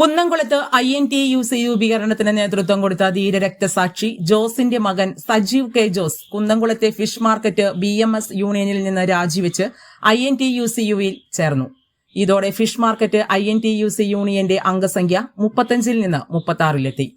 കുന്നംകുളത്ത് I N T U C രൂപീകരണത്തിന് നേതൃത്വം കൊടുത്ത ധീരരക്തസാക്ഷി ജോസിന്റെ മകൻ Sajeev K Jose കുന്നംകുളത്തെ fish market B M S യൂണിയനിൽ നിന്ന് രാജിവെച്ച് I N T U C യുവിൽ ചേർന്നു. ഇതോടെ fish market I N T U C യൂണിയന്റെ അംഗസംഖ്യ മുപ്പത്തഞ്ചിൽ നിന്ന് മുപ്പത്തി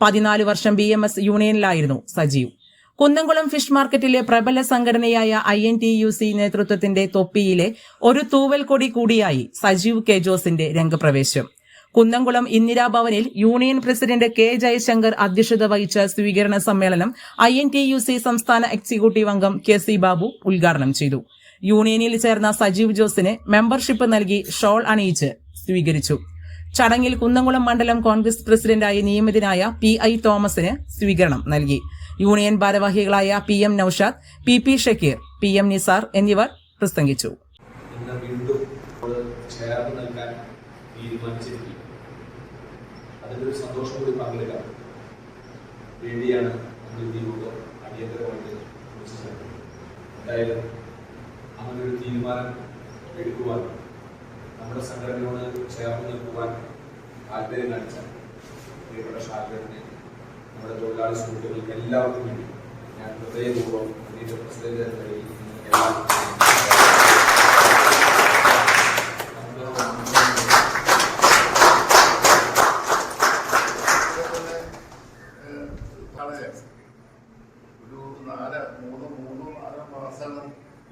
പതിനാല് വർഷം ബി എം എസ് യൂണിയനിലായിരുന്നു സജീവ്. കുന്നംകുളം ഫിഷ് മാർക്കറ്റിലെ പ്രബല സംഘടനയായ I N T U C നേതൃത്വത്തിന്റെ തൊപ്പിയിലെ ഒരു തൂവൽ കൊടി കൂടിയായി സജീവ് കെ ജോസിന്റെ രംഗപ്രവേശം. കുന്നംകുളം ഇന്ദിരാഭവനിൽ യൂണിയൻ പ്രസിഡന്റ് കെ ജയശങ്കർ അധ്യക്ഷത വഹിച്ച സ്വീകരണ സമ്മേളനം I N T U C സംസ്ഥാന എക്സിക്യൂട്ടീവ് അംഗം കെ സി ബാബു ഉദ്ഘാടനം ചെയ്തു. യൂണിയനിൽ ചേർന്ന സജീവ് ജോസിന് മെമ്പർഷിപ്പ് നൽകി ഷോൾ അണിയിച്ച് സ്വീകരിച്ചു. ചടങ്ങിൽ കുന്നംകുളം മണ്ഡലം കോൺഗ്രസ് പ്രസിഡന്റായി നിയമിതനായ പി ഐ തോമസിന് സ്വീകരണം നൽകി. യൂണിയൻ ഭാരവാഹികളായ P M Naushad P P Shakeer P M Nisar എന്നിവർ പ്രസംഗിച്ചു. തീരുമാനിച്ചിരിക്കും അതിലൊരു സന്തോഷം കൂടി പങ്കിടുക. വേണ്ടിയാണ് നമ്മൾ അടിയന്തരമായിട്ട് എന്തായാലും അങ്ങനൊരു തീരുമാനം എടുക്കുവാൻ നമ്മുടെ സംഘടനയോട് ചേർന്ന് നിൽക്കുവാൻ താല്പര്യം കാണിച്ച പ്രിയപ്പെട്ട ഷാർജനെ നമ്മുടെ തൊഴിലാളി സുഹൃത്തുക്കൾക്ക് എല്ലാവർക്കും വേണ്ടി ഞാൻ ഹൃദയപൂർവം പ്രസിഡന്റ് എന്ന നിലയിൽ വളരെ ഒരു നാല് മൂന്ന് മൂന്നോ നാലോ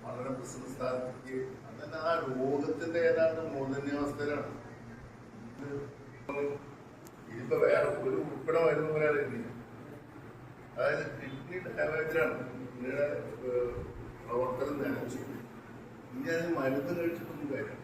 വളരെ ബിസിനസ് സ്ഥാനത്തേക്ക്. അങ്ങനെ ആ രോഗത്തിന്റെ ഏതാണ്ട് മൂലന്യാവസ്ഥയിലാണ്. ഇത് ഇതിപ്പോ വേറെ ഒരു ഉൾപ്പെടെ വരുന്ന പോലെയാണ് ഇനി അതായത് കിഡ്നി ഡാമേജാണ് ഏഹ്, പ്രവർത്തനം നനച്ചു ഇനി അതിന് മരുന്ന് കഴിച്ചിട്ടൊന്നും കാര്യം